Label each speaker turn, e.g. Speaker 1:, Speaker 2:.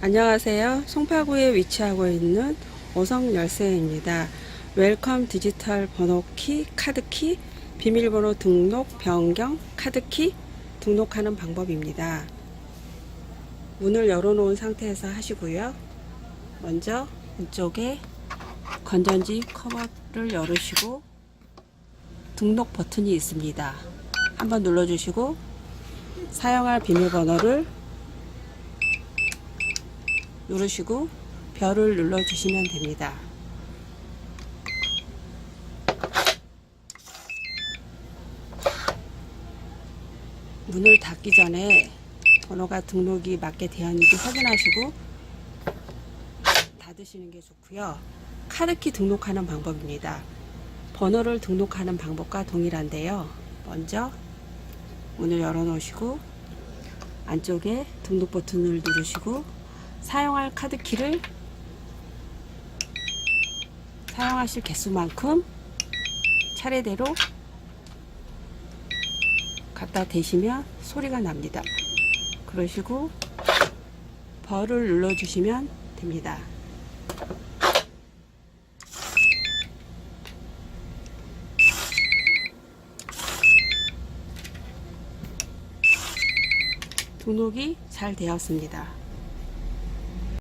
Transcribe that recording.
Speaker 1: 안녕하세요. 송파구에 위치하고 있는 오성 열쇠입니다. 웰컴 디지털 번호키, 카드키, 비밀번호 등록, 변경, 카드키 등록하는 방법입니다. 문을 열어놓은 상태에서 하시고요. 먼저 이쪽에 건전지 커버를 열으시고 등록 버튼이 있습니다. 한번 눌러주시고 사용할 비밀번호를 누르시고 별을 눌러주시면 됩니다. 문을 닫기 전에 번호가 등록이 맞게 되었는지 확인하시고 닫으시는 게 좋고요. 카드키 등록하는 방법입니다. 번호를 등록하는 방법과 동일한데요. 먼저 문을 열어 놓으시고 안쪽에 등록 버튼을 누르시고 사용할 카드키를 사용하실 개수만큼 차례대로 갖다 대시면 소리가 납니다. 그러시고 벌을 눌러주시면 됩니다. 등록이 잘 되었습니다.